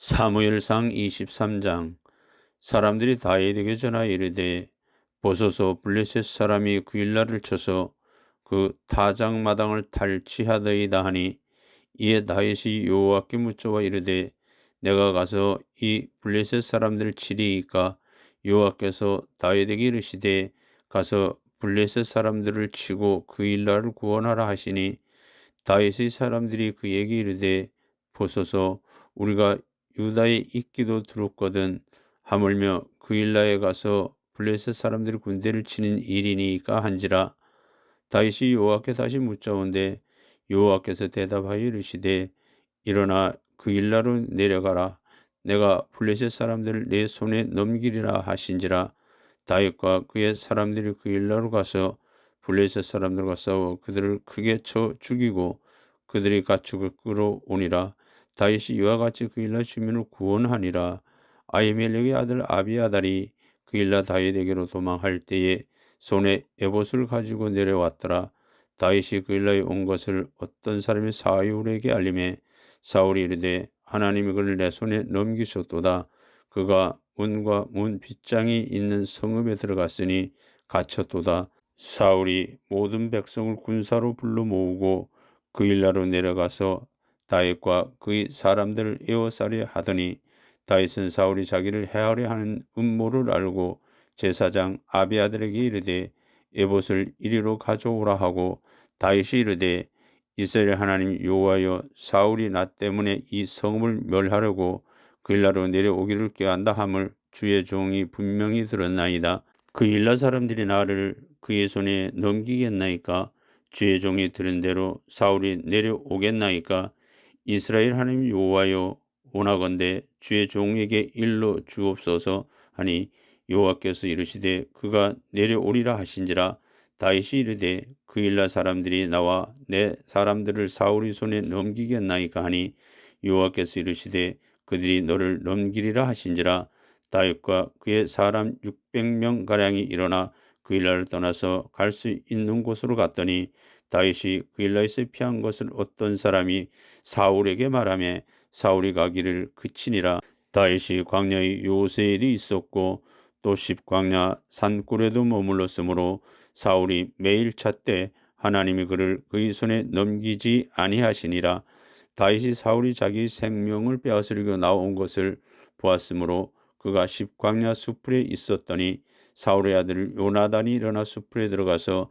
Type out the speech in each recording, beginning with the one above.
사무엘상 23장. 사람들이 다윗에게 전하 이르되 보소서 블레셋 사람이 구일날을 쳐서 그 타작 마당을 탈취하더이다 하니 이에 다윗이 여호와께 묻자와 이르되 내가 가서 이 블레셋 사람들을 치리이까 여호와께서 다윗에게 이르시되 가서 블레셋 사람들을 치고 그 일날을 구원하라 하시니 다윗의 사람들이 그에게 이르되 보소서 우리가 유다에 있기도 들었거든. 하물며 그 일라에 가서 블레셋 사람들이 군대를 치는 일이니까 한지라. 다윗이 여호와께 다시 묻자온데 여호와께서 대답하여 이르시되 일어나 그 일라로 내려가라. 내가 블레셋 사람들을 내 손에 넘기리라 하신지라. 다윗과 그의 사람들이 그 일라로 가서 블레셋 사람들과 싸워 그들을 크게 쳐 죽이고 그들이 가축을 끌어오니라 다윗이 이와 같이 그일라 주민을 구원하니라. 아이멜렉의 아들 아비아달이 그일라 다윗에게로 도망할 때에 손에 에봇을 가지고 내려왔더라. 다윗이 그일라에 온 것을 어떤 사람이 사울에게 알림해 사울이 이르되 하나님이 그를 내 손에 넘기셨도다. 그가 문과 문 빗장이 있는 성읍에 들어갔으니 갇혔도다. 사울이 모든 백성을 군사로 불러 모으고 그일라로 내려가서 다윗과 그의 사람들을 에워싸려 하더니 다윗은 사울이 자기를 해하려 하는 음모를 알고 제사장 아비아들에게 이르되 에봇을 이리로 가져오라 하고 다윗이 이르되 이스라엘 하나님 여호와여 사울이 나 때문에 이 성읍을 멸하려고 그일라로 내려오기를 꾀한다 함을 주의 종이 분명히 들었나이다. 그 일라 사람들이 나를 그의 손에 넘기겠나이까 주의 종이 들은 대로 사울이 내려오겠나이까 이스라엘 하나님 여호와여 원하건대 주의 종에게 일러 주옵소서. 하니 여호와께서 이르시되 그가 내려오리라 하신지라. 다윗이 이르되 그 일라 사람들이 나와 내 사람들을 사울의 손에 넘기겠나이까 하니 여호와께서 이르시되 그들이 너를 넘기리라 하신지라. 다윗과 그의 사람 600명 가량이 일어나 그 일라를 떠나서 갈 수 있는 곳으로 갔더니 다윗이 그일라에서 피한 것을 어떤 사람이 사울에게 말하며 사울이 가기를 그치니라. 다윗이 광야의 요새에도 있었고 또 십광야 산골에도 머물렀으므로 사울이 매일 찾되 하나님이 그를 그의 손에 넘기지 아니하시니라. 다윗이 사울이 자기 생명을 빼앗으려고 나온 것을 보았으므로 그가 십광야 수풀에 있었더니 사울의 아들 요나단이 일어나 수풀에 들어가서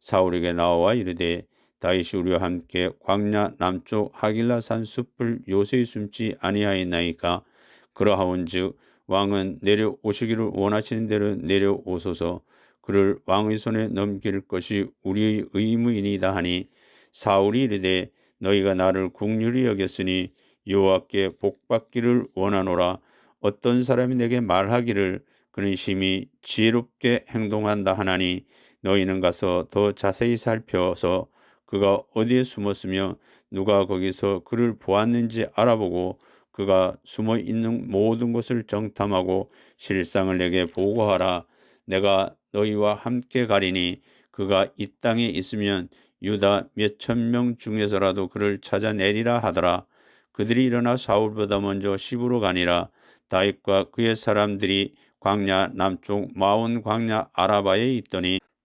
사울에게 나와 이르되 다윗이 우리와 함께 광야 남쪽 하길라산 숲을 요새에 숨지 아니하였나이까? 그러하온즉 왕은 내려오시기를 원하시는 대로 내려오소서. 그를 왕의 손에 넘길 것이 우리의 의무이니다 하니 사울이 이르되 너희가 나를 국률이 여겼으니 여호와께 복받기를 원하노라. 어떤 사람이 내게 말하기를 그는 심히 지혜롭게 행동한다 하나니 너희는 가서 더 자세히 살펴서 그가 어디에 숨었으며 누가 거기서 그를 보았는지 알아보고 그가 숨어 있는 모든 것을 정탐하고 실상을 내게 보고하라. 내가 너희와 함께 가리니 그가 이 땅에 있으면 유다 몇 천 명 중에서라도 그를 찾아내리라 하더라. 그들이 일어나 사울보다 먼저 시부로 가니라. 다윗과 그의 사람들이 광야 남쪽 마온 광야 아라바에 있더니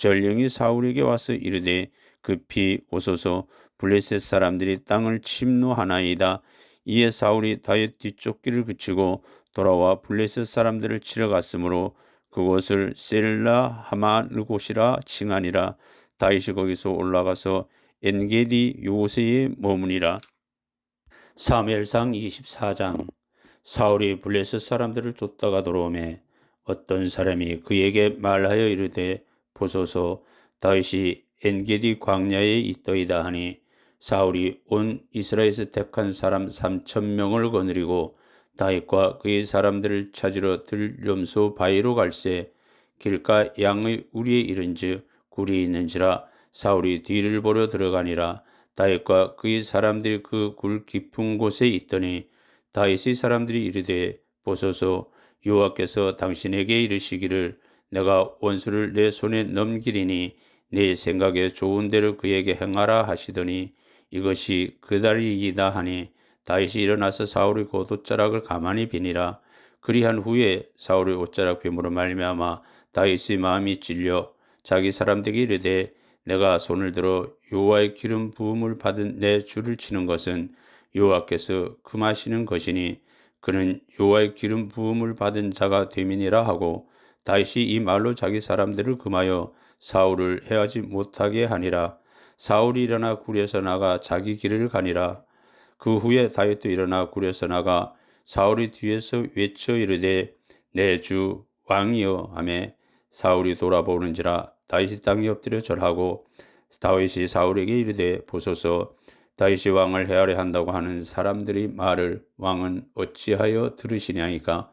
전령이 사울에게 와서 이르되 급히 오소서. 블레셋 사람들이 땅을 침노하나이다. 이에 사울이 다윗 뒤쫓기를 그치고 돌아와 블레셋 사람들을 치러 갔으므로 그곳을 셀라 하마르 곳이라 칭하니라. 다윗이 거기서 올라가서 엔게디 요새에 머무니라. 사무엘상 24장. 사울이 블레셋 사람들을 쫓다가 돌아오매 어떤 사람이 그에게 말하여 이르되 보소서. 다윗이 엔게디 광야에 있더이다 하니 사울이 온 이스라엘에서 택한 사람 3천 명을 거느리고 다윗과 그의 사람들을 찾으러 들염소 바위로 갈새 길가 양의 우리에 이른즉 굴이 있는지라 사울이 뒤를 보러 들어가니라. 다윗과 그의 사람들이 그 굴 깊은 곳에 있더니 다윗의 사람들이 이르되 보소서. 여호와께서 당신에게 이르시기를 내가 원수를 내 손에 넘기리니 내 생각에 좋은 대로 그에게 행하라 하시더니 이것이 그달이이다 하니 다윗이 일어나서 사울의 곧 옷자락을 가만히 비니라. 그리한 후에 사울의 옷자락 빔으로 말미암아 다윗의 마음이 찔려 자기 사람들에게 이르되 내가 손을 들어 여호와의 기름 부음을 받은 내 줄을 치는 것은 여호와께서 금하시는 것이니 그는 여호와의 기름 부음을 받은 자가 됨이니라 하고 다윗이 이 말로 자기 사람들을 금하여 사울을 해하지 못하게 하니라. 사울이 일어나 굴에서 나가 자기 길을 가니라. 그 후에 다윗도 일어나 굴에서 나가 사울이 뒤에서 외쳐 이르되 내 주 왕이여 하매 사울이 돌아보는지라 다윗이 땅에 엎드려 절하고 다윗이 사울에게 이르되 보소서 다윗이 왕을 헤아려 한다고 하는 사람들의 말을 왕은 어찌하여 들으시냐니까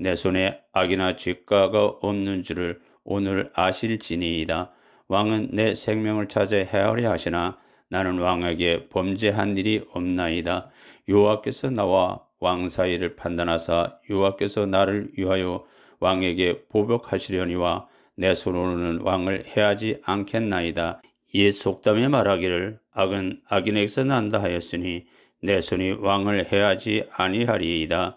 내 손에 악이나 죄가가 없는 줄을 오늘 아실지니이다. 왕은 내 생명을 찾아 헤아려 하시나 나는 왕에게 범죄한 일이 없나이다. 여호와께서 나와 왕 사이를 판단하사 여호와께서 나를 위하여 왕에게 보복하시려니와 내 손으로는 왕을 해하지 않겠나이다. 옛 속담에 말하기를 악은 악인에게서 난다 하였으니 내 손이 왕을 해하지 아니하리이다.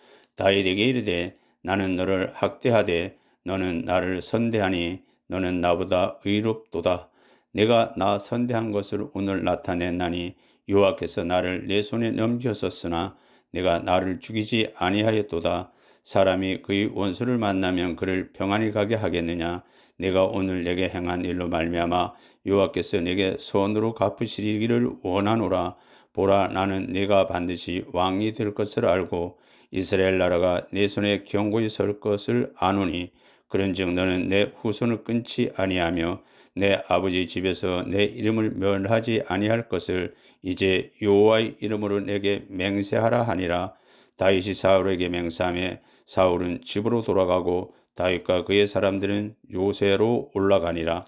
다윗에게 이르되 나는 너를 학대하되 너는 나를 선대하니 너는 나보다 의롭도다. 내가 나 선대한 것을 오늘 나타냈나니 여호와께서 나를 내 손에 넘겼었으나 내가 나를 죽이지 아니하였도다. 사람이 그의 원수를 만나면 그를 평안히 가게 하겠느냐? 내가 오늘 내게 행한 일로 말미암아 여호와께서 내게 손으로 갚으시기를 원하노라. 보라 나는 내가 반드시 왕이 될 것을 알고 이스라엘 나라가 내 손에 경고히 설 것을 아노니 그런즉 너는 내 후손을 끊지 아니하며 내 아버지 집에서 내 이름을 멸하지 아니할 것을 이제 여호와의 이름으로 내게 맹세하라 하니라. 다윗이 사울에게 맹세하며 사울은 집으로 돌아가고 다윗과 그의 사람들은 요새로 올라가니라